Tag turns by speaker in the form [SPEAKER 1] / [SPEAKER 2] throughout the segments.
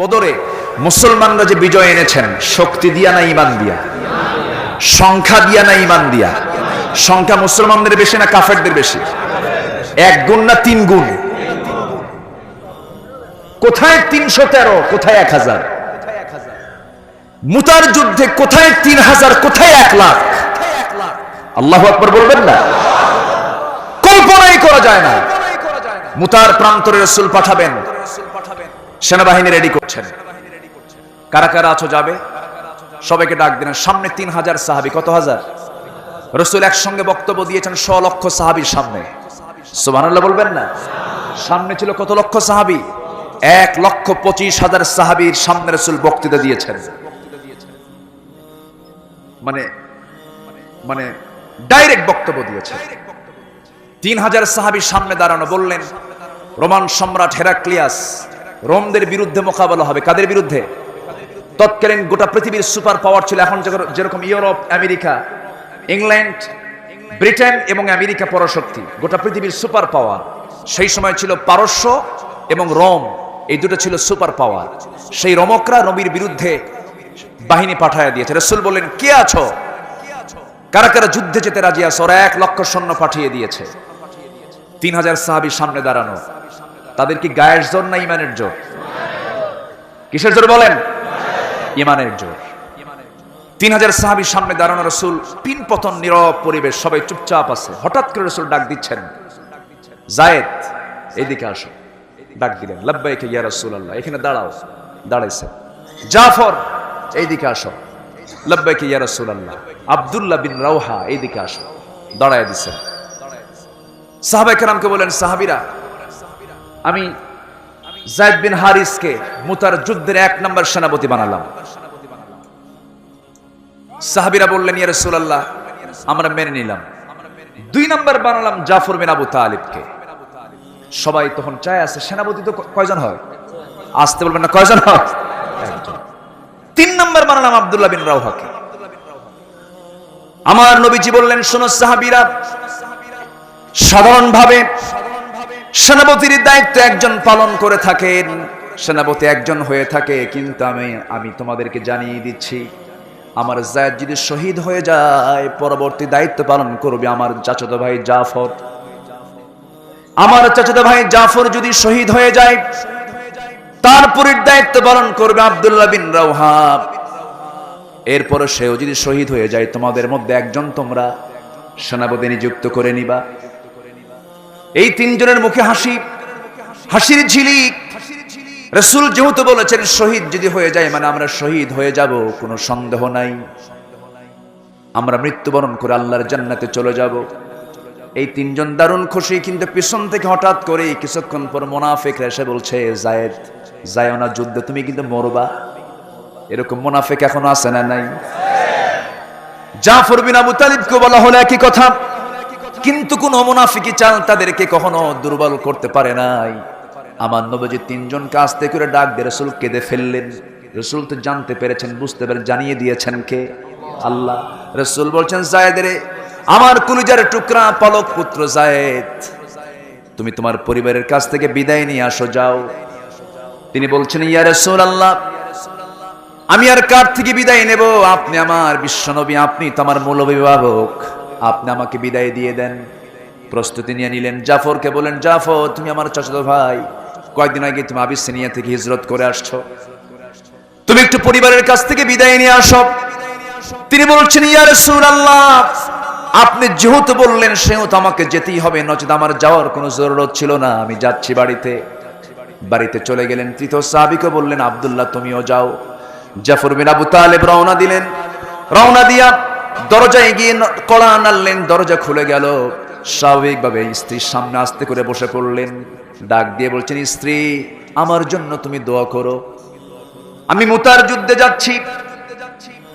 [SPEAKER 1] বদরে মুসলমানরা যে বিজয় এনেছেন, শক্তি দিয়া না ইমান দিয়া? সংখ্যা দিয়া না ইমান দিয়া? সংখ্যা মুসলমানদের বেশি না কাফেরদের বেশি? এক গুণ না তিন গুণ? কোথায় তিনশো তেরো, কোথায় এক হাজার? মুতার যুদ্ধে কোথায় তিন হাজার, কোথায় এক লাখ? আল্লাহ আকবর বলবেন না? কল্পনাই করা যায় না। মুতার প্রান্তরে রসুল পাঠাবেন। সেনাবাহিনী রেডি করছেন। কারা কারা আছো যাবে? সবাইকে ডাক দিলেন। সামনে তিন হাজার সাহাবি। কত হাজার? রসুল একসঙ্গে বক্তব্য দিয়েছেন শ লক্ষ সাহাবির সামনে। সুবহানাল্লাহ বলবেন না? সামনে ছিল কত লক্ষ সাহাবি? এক লক্ষ পঁচিশ হাজার সাহাবির সামনে রসুল বক্তৃতা দিয়েছেন। মানে মানে ডাইরেক্ট বক্তব্য দিয়েছে তিন হাজার সাহাবির সামনে দাঁড়ানো বললেন, রোমান সম্রাট হেরাক্লিয়াস রোমদের বিরুদ্ধে মোকাবেলা হবে। কাদের বিরুদ্ধে? তৎকালীন গোটা পৃথিবীর সুপার পাওয়ার ছিল এখন যেরকম- ইউরোপ, আমেরিকা, ইংল্যান্ড, ব্রিটেন এবং আমেরিকা পরাশক্তি, গোটা পৃথিবীর সুপার পাওয়ার। সেই সময় ছিল পারস্য এবং রোম। এই দুটো ছিল সুপার পাওয়ার। সেই রমকরা নবীর বিরুদ্ধে বাহিনী পাঠায় দিয়েছে। রসুল বললেন, কে আছো? কারা কারা যুদ্ধে যেতে রাজি আছে? ওরা এক লক্ষ সৈন্য পাঠিয়ে দিয়েছে। তিন হাজার সাহাবির সামনে দাঁড়ানো। তাদের কি গায়ের জোর না ইমানের জোর? কিসের জোর বলেন? ইমানের জোর। তিন হাজার সাহাবির সামনে দাঁড়ানো রসুল পিন পতন, নীরব পরিবেশ, সবাই চুপচাপ আছে। হঠাৎ করে রসুল ডাক দিচ্ছেন। জায়েদ, এদিকে আসো। ডাক দিলেন, লব্বাইকে ইয়া রসুল আল্লাহ এখানে দাঁড়াও। দাঁড়াইছে। জাফর, এইদিকে আসো। লব্বাইকে ইয়া রসুল আল্লাহ আবদুল্লাহ বিন রাউহা, এইদিকে আসো। দাঁড়ায় দিছেন সাহাবাই কেরামকে বলেন সাহাবিরা আমি জায়দ বিন হারিসকে মুতার যুদ্ধের এক নম্বর সেনাপতি বানালাম। সাহাবিরা বললেন, ইয়া রাসূলুল্লাহ, আমরা মেনে নিলাম। দুই নম্বর বানালাম জাফর বিন আবু তালিবকে। সবাই তখন চায় আছে, সেনাপতি তো কয়জন হয়? আসতে বলবেন না, কয়জন হয়? তিন নম্বর বানালাম আব্দুল্লাহ বিন রাউহাকে। আমার নবীজি বললেন, শোনো সাহাবিরা, সাধারণভাবে সেনাপতির দায়িত্ব একজন পালন করে থাকেন, সেনাপতি একজন হয়ে থাকে, কিন্তু আমি আমি তোমাদেরকে জানিয়ে দিচ্ছি, আমার জায়দ যদি শহীদ হয়ে যায়, পরবর্তী দায়িত্ব পালন করবে আমার চাচাতো ভাই জাফর। আমার চাচাতো ভাই জাফর যদি শহীদ হয়ে যায় তারপরের দায়িত্ব পালন করবে আব্দুল্লাহ বিন রাউহাব এরপরে সেও যদি শহীদ হয়ে যায়, তোমাদের মধ্যে একজন তোমরা সেনাপতি নিযুক্ত করে নিবা। এই তিনজনের মুখে হাসি, হাসির ঝিলিক। রসুল যেহেতু বলেছেন, শহীদ যদি হয়ে যায় মানে আমরা শহীদ হয়ে যাব, কোনো সন্দেহ নাই। আমরা মৃত্যুবরণ করে আল্লাহর জান্নাতে চলে যাব। এই তিনজন দারুণ খুশি, কিন্তু পিছন থেকে হঠাৎ করে কিছুক্ষণ পর মোনাফেক এসে বলছে, জায়েদ যায় না যুদ্ধে, তুমি কিন্তু মরবা। এরকম মোনাফেক এখনও আছে না নাই? জাফর বিন আবু তালিবকে বলা হলো একই কথা। কিন্তু কোন মুনাফিকি চাল তাদেরকে কখনো দুর্বল করতে পারে নাই। আমার নবজি তিনজনকে আস্তে করে ডাক দিয়ে রসুল কেঁদে ফেললেন। রসুল তো জানতে পেরেছেন, বুঝতে পেরে জানিয়ে দিয়েছেন কে? আল্লাহ। রসুল বলছেন জায়েদের আমার কুলিজার টুকরা পালক পুত্র জায়েদ। তুমি তোমার পরিবারের কাছ থেকে বিদায় নিয়ে আসো, যাও। তিনি বলছেন, ইয়া রসুল আল্লাহ আমি আর কার থেকে বিদায় নেব? আপনি আমার বিশ্বনবী, আপনি তো আমার মূল অভিভাবক আপনি আমাকে বিদায় দিয়ে দেন। প্রস্তুতি নিয়ে নিলেন। জাফরকে বলেন জাফর, তুমি আমার চাচাতো ভাই। কয়েকদিন আগে তুমি আবিসিনিয়া থেকে হিজরত করে আসছো। তুমি একটু পরিবারের কাছ থেকে বিদায় নিয়ে আসো। তিনি বলছেন, ইয়া রাসূলুল্লাহ, আপনি যেহেতু বললেন, সেহেতু আমাকে যেতেই হবে। নচেত আমার যাওয়ার কোনো জরুরত ছিল না। আমি যাচ্ছি বাড়িতে। বাড়িতে চলে গেলেন। তৃতীয় সাহাবিকে বললেন, আবদুল্লাহ, তুমিও যাও। জাফর বিন আবু তালেব রওনা দিলেন। রওনা দিয়া দরজায় গিয়ে কড়া নাড়লেন দরজা খুলে গেল। স্বাভাবিকভাবে স্ত্রীর সামনে আস্তে করে বসে পড়লেন। ডাক দিয়ে বলছেন, স্ত্রী, আমার জন্য তুমি দোয়া করো। আমি মুতার যুদ্ধে যাচ্ছি।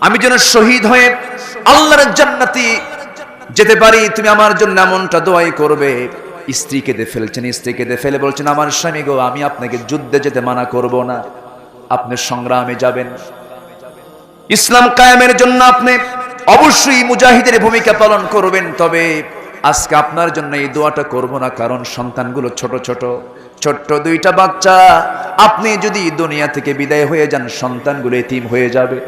[SPEAKER 1] আমি যেন শহীদ হয়ে আল্লাহর জান্নাতি যেতে পারি। তুমি আমার জন্য এমনটা দোয়াই করবে। স্ত্রী কেঁদে ফেলছেন, স্ত্রী কেঁদে ফেলে বলছেন, আমার স্বামী গো, আমি আপনাকে যুদ্ধে যেতে মানা করব না। আপনি সংগ্রামে যাবেন। ইসলাম কায়েমের জন্য আপনি অবশ্যই মুজাহিদের ভূমিকা পালন করবেন, তবে আজকে আপনার জন্য এই দোয়াটা করব না, কারণ সন্তানগুলো ছোট ছোট, ছোট্ট দুইটা বাচ্চা। আপনি যদি দুনিয়া থেকে বিদায় হয়ে যান, সন্তানগুলো এতিম হয়ে যাবে।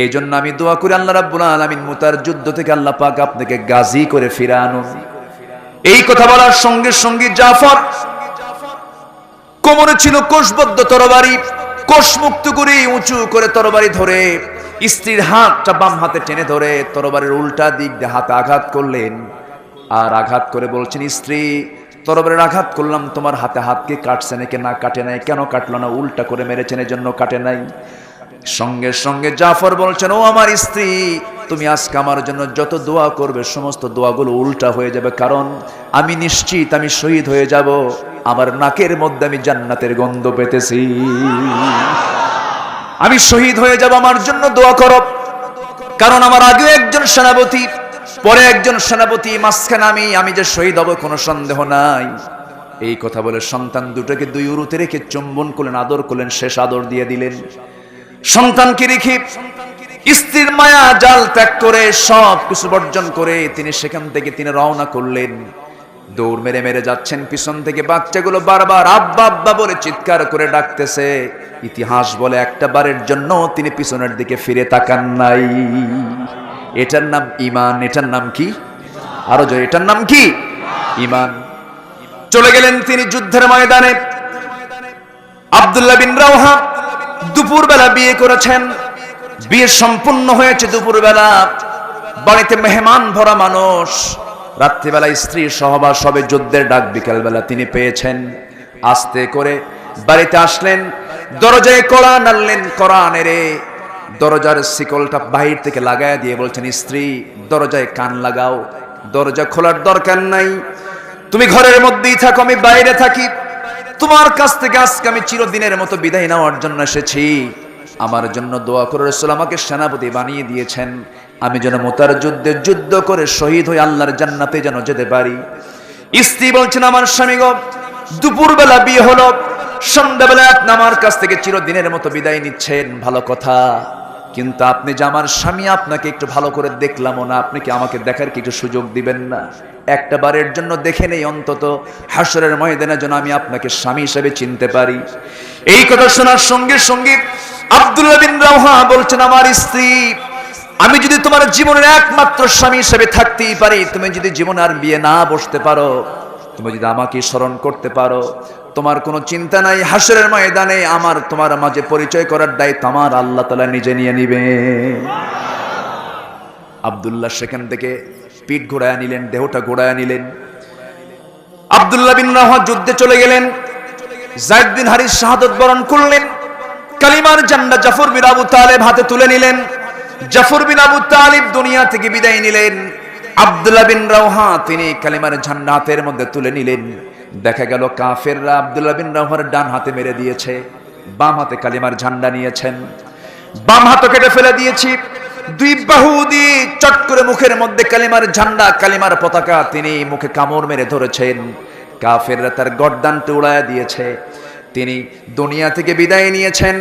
[SPEAKER 1] এই জন্য আমি দোয়া করি, আল্লাহ রাব্বুল আলামিন মুতার যুদ্ধ থেকে আল্লাহ পাক আপনাকে গাজী করে ফিরে আনুন এই কথা বলার সঙ্গে সঙ্গে জাফর, কোমরে ছিল কোষবদ্ধ তরবারি কোষ মুক্ত করে উঁচু করে তরবারি ধরে, স্ত্রীর হাতটা বাম হাতে টেনে ধরে, তরবারের উল্টা দিক দিয়ে হাতে আঘাত করলেন। আর আঘাত করে বলছেন, স্ত্রী, তরবারের আঘাত করলাম, তোমার হাতে হাতকে কাটছে নাকি না কাটে নাই? কেন কাটলো না? উল্টা করে মেরেছেন, এজন্য কাটে নাই। সঙ্গে সঙ্গে জাফর বলছেন, ও আমার স্ত্রী তুমি আজকে আমার জন্য যত দোয়া করবে, সমস্ত দোয়াগুলো উল্টা হয়ে যাবে। কারণ আমি নিশ্চিত আমি শহীদ হয়ে যাব। আমার নাকের মধ্যে আমি জান্নাতের গন্ধ পেতেছি। আমি শহীদ হয়ে যাব, আমার জন্য দোয়া করো। কারণ আমার আগে একজন সেনাপতি, পরে একজন সেনাপতি, মাঝখানে আমি আমি যে শহীদ হব কোনো সন্দেহ নাই। এই কথা বলে সন্তান দুটোকে দুই উরুতে রেখে চুম্বন করলেন, আদর করলেন, শেষ আদর দিয়ে দিলেন। সন্তানকে রেখে স্ত্রীর মায়া, জাল ত্যাগ করে সব কিছু বর্জন করে তিনি সেখান থেকে তিনি রওনা করলেন। দৌড় মেরে মেরে যাচ্ছেন পিছন থেকে। বাচ্চাগুলো বারবার আব্বা আব্বা বলে চিৎকার করে ডাকতেছে। ইতিহাস বলে একটা বারের জন্য তিনি পিছনের দিকে ফিরে তাকান নাই। এটার নাম ইমান এটার নাম কি? আরও জয় এটার নাম কি? ইমান চলে গেলেন তিনি যুদ্ধের ময়দানে। আব্দুল্লাহ বিন রাওহা দুপুরবেলা বিয়ে করেছেন। বিয়ে সম্পূর্ণ হয়েছে দুপুরবেলা। বাড়িতে মেহমান ভরা মানুষ। রাত্রিবেলা স্ত্রী সহবাস হবে যুদ্ধের ডাক বিকালবেলা তিনি পেয়েছেন। আস্তে করে বাড়িতে আসলেন। দরজায় কড়া নাড়লেন কড়া নেড়ে দরজার শিকলটা বাহির থেকে লাগায় দিয়ে বলছেন, স্ত্রী, দরজায় কান লাগাও। দরজা খোলার দরকার নাই। তুমি ঘরের মধ্যেই থাকো, আমি বাইরে থাকি। তোমার কাছ থেকে আজকে আমি চিরদিনের মতো বিদায় নেওয়ার জন্য এসেছি। আমার জন্য দোয়া করে রসুল আমাকে সেনাপতি বানিয়ে দিয়েছেন। আমি যেন মোতার যুদ্ধে যুদ্ধ করে শহীদ হয়ে আল্লাহর জান্নাতে যেন যেতে পারি। স্ত্রী বলছেন, আমার স্বামী গো, দুপুরবেলা বিয়ে হলো, সন্ধ্যাবেলা আপনি আমার কাছ থেকে চিরদিনের মতো বিদায় নিচ্ছেন। ভালো কথা। কিন্তু আপনি যে আমার স্বামী, আপনাকে একটু ভালো করে দেখলামও না। আপনি কি আমাকে দেখার কি একটু সুযোগ দিবেন না? একটা বারের জন্য দেখে নেই অন্তত। হাসরের ময়দানে যেন আমি আপনাকে স্বামী হিসেবে চিনতে পারি। এই কথা শোনার সঙ্গে সঙ্গে আব্দুল্লাহ বলছেন, আমার স্ত্রী, আমি যদি তোমার জীবনের একমাত্র স্বামী হিসেবে থাকতেই পারি, তুমি যদি জীবনে আর বিয়ে না বসতে পারো, তুমি যদি আমাকে স্মরণ করতে পারো, তোমার কোনো চিন্তা নাই, হাসরের ময়দানে আমার, তোমার মাঝে পরিচয় করার দায়িত্ব আমার, আল্লাহ তালা নিজে নিয়ে নিবে। আবদুল্লাহ সেখান থেকে পিঠ ঘোড়ায় নিলেন, দেহটা ঘোড়ায় নিলেন। আবদুল্লাহ বিন রাহা যুদ্ধে চলে গেলেন জায়দ বিন হারিস শাহাদত বরণ করলেন। কালিমার জান্ডা জাফর বিন আবু তালেব হাতে তুলে নিলেন। জাফর বিন আবু তালিব দুনিয়া থেকে বিদায় নিলেন। আব্দুল্লাহ বিন রাওহা তিনি কালিমার ঝান্ডা হাতের মধ্যে তুলে নিলেন। দেখা গেল কাফেররা আব্দুল্লাহ বিন রাওহার ডান হাতে মেরে দিয়েছে, বাম হাতে কালিমার ঝান্ডা নিয়েছেন। বাম হাত কেটে ফেলে দিয়েছি। দুই বাহু দিয়ে চট করে মুখের মধ্যে কালিমার ঝান্ডা, কালিমার পতাকা তিনি মুখে কামড় মেরে ধরেছেন। কাফেররা তার গর্দানটা উড়ায় দিয়েছে। তিনি দুনিয়া থেকে বিদায় নিয়েছেন।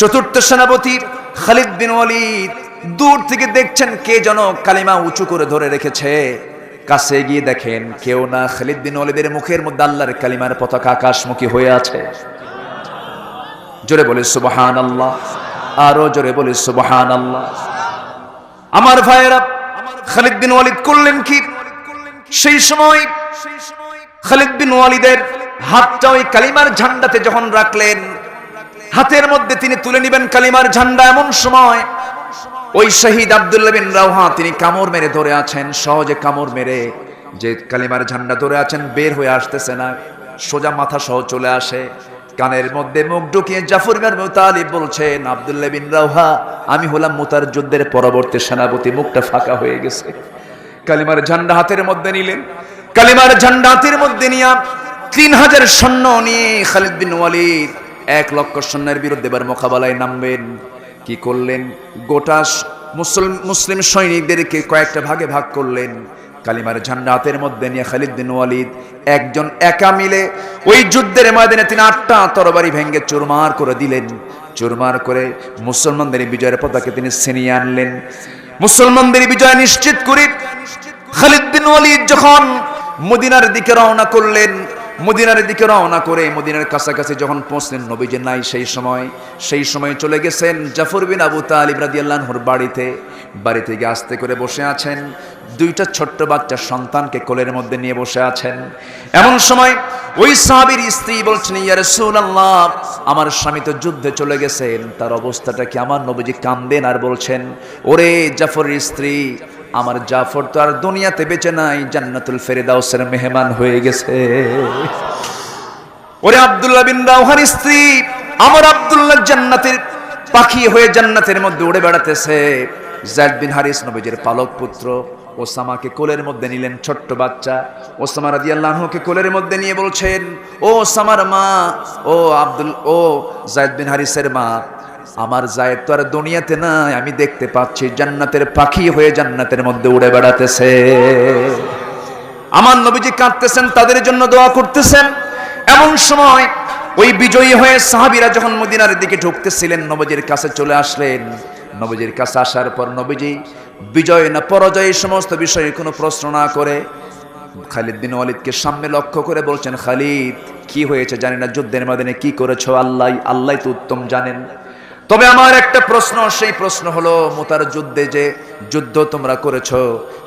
[SPEAKER 1] চতুর্থ সেনাপতি খালিদ বিন ওয়ালিদ দূর থেকে দেখছেন কে যেন কালিমা উঁচু করে ধরে রেখেছে। কাছে গিয়ে দেখেন কেউ না খালিদ বিন ওয়ালিদের মুখের মধ্যে আল্লাহর কালিমার পতাকা আকাশমুখী হয়ে আছে। জোরে বলে সুবহান আল্লাহ আরও জোরে বলে সুবহান আল্লাহ আমার ভাইয়েরা, খালিদ বিন ওয়ালিদ করলেন কি? সেই সময় খালিদ বিন ওয়ালিদের হাতটা ওই কালিমার ঝান্ডাতে যখন রাখলেন, হাতের মধ্যে তিনি তুলে নেবেন কালিমার ঝান্ডা এমন সময়, ওই শহীদ আব্দুল্লাহ বিন রাওহা, তিনি কামড় মেরে ধরে আছেন, সহজে কামড় মেরে যে কালিমার ঝান্ডা ধরে আছেন, বের হয়ে আসতেছে না, সোজা মাথা সহ চলে আসে, কানের মধ্যে মুখ ঢুকিয়ে জাফর মুতালিব বলছেন, আব্দুল্লাহ বিন রাওহা, আমি হলাম মুতার যুদ্ধের পরবর্তী সেনাপতি, মুখটা ফাঁকা হয়ে গেছে। কালিমার ঝান্ডা হাতের মধ্যে নিলেন, কালিমার ঝান্ডা হাতের মধ্যে নিয়ে তিন হাজার সৈন্য নিয়ে খালিদ বিন ওয়ালিদ এক লক্ষ সৈন্যের বিরুদ্ধে এবার মোকাবেলায় নামবেন। কি করলেন? গোটা মুসলিম মুসলিম সৈনিকদেরকে কয়েকটা ভাগে ভাগ করলেন। কালিমার ঝান্ডা হাতের মধ্যে নিয়ে খালিদ বিন ওয়ালিদ একজন একা মিলে ওই যুদ্ধের ময়দানে তিনি আটটা তরবারি ভেঙ্গে চুরমার করে দিলেন। চুরমার করে মুসলমানদের বিজয়ের পতাকে তিনি ছিনিয়ে আনলেন। মুসলমানদের বিজয় নিশ্চিত করে খালিদ বিন ওয়ালিদ যখন মদিনার দিকে রওনা করলেন মদিনার দিকে রওনা করে মদিনার কাছাকাছি যখন পৌঁছলেন নবীজি নাই সেই সময় সেই সময় চলে গেছেন জাফর বিন আবু তালিব রাদিয়াল্লাহুর বাড়িতে। বাড়িতে গিয়ে আস্তে করে বসে আছেন। দুইটা ছোট্ট বাচ্চা সন্তানকে কোলের মধ্যে নিয়ে বসে আছেন। এমন সময় ওই সাহাবীর স্ত্রী বলছেন, ইয়া রাসূলুল্লাহ, আমার স্বামী তো যুদ্ধে চলে গেছেন, তার অবস্থাটা কি আমার নবীজি কান্দেন আর বলছেন, ওরে জাফরের স্ত্রী আমার জাফর তো আর দুনিয়াতে বেঁচে নাই, জান্নাতুল ফেরেদাউসের মেহমান হয়ে গেছে। ওরে আব্দুল্লাহ বিন রাওহার স্ত্রী, আমার আব্দুল্লাহ জান্নাতের পাখি হয়ে জান্নাতের মধ্যে উড়ে বেড়াতেছে। জায়দ বিন হারিস নবীজের পালক পুত্র, ওসামাকে কোলের মধ্যে নিলেন ছোট্ট বাচ্চা। ওসামা রাদিয়াল্লাহুকে কোলের মধ্যে নিয়ে বলছেন, ও ওসামার মা, ও আব্দুল, ও জায়দ বিন হারিসের মা আমার জায়েদ তো আর দুনিয়াতে নাই, আমি দেখতে পাচ্ছি জান্নাতের পাখি হয়ে জান্নাতের মধ্যে উড়ে বেড়াতেছে। আমার নবীজি কাঁদতেছেন, তাদের জন্য দোয়া করতেছেন। এমন সময় ওই বিজয়ী হয়ে সাহাবীরা যখন মদিনার দিকে ঢুকতেছিলেন, নবজির কাছে চলে আসলেন। নবজির কাছে আসার পর নবীজি বিজয় না পরাজয় সমস্ত বিষয়ে কোনো প্রশ্ন না করে খালিদ বিন ওয়ালিদকে সামনে লক্ষ্য করে বলছেন, খালিদ, কি হয়েছে জানি না, যুদ্ধের মাধ্যমে কি করেছ? আল্লাহ আল্লাহ তো উত্তম জানেন। তবে আমার একটা প্রশ্ন, সেই প্রশ্ন হলো মোতার যুদ্ধে যে যুদ্ধ তোমরা করেছ,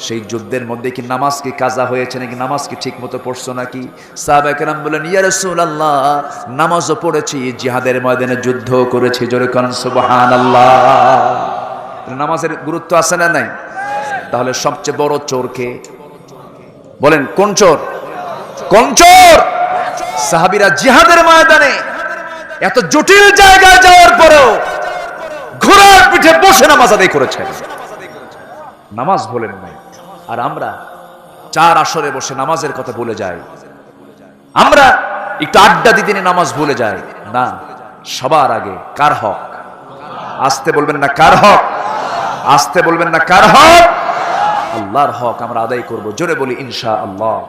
[SPEAKER 1] সেই যুদ্ধের মধ্যে কি নামাজ কি কাজা হয়েছে নাকি নামাজ কি ঠিক মতো পড়ছো নাকি? সাহাবাকেরাম বলেন ইয়া রাসূলুল্লাহ, নামাজও পড়েছি, জিহাদের ময়দানে যুদ্ধ করেছি। জোরে কোন সুবহানাল্লাহ। নামাজের গুরুত্ব আছে না নাই? তাহলে সবচেয়ে বড় চোর কে বলেন, কোন চোর? কোন চোর? সাহাবিরা জিহাদের ময়দানে এত জটিল জায়গায় যাওয়ার পরেও ঘোড়ার পিঠে বসে নামাজ আদায় করেছেন। নামাজ বলেন নাই। আর আমরা চার আসরে বসে নামাজের কথা ভুলে যাই। আমরা একটু আড্ডা দিতে নামাজ ভুলে যাই। না, সবার আগে কার হক? আসতে বলবেন না কার হক? আসতে বলবেন না কার হক? আল্লাহর হক আমরা আদায় করব। জোরে বলি ইনশা আল্লাহ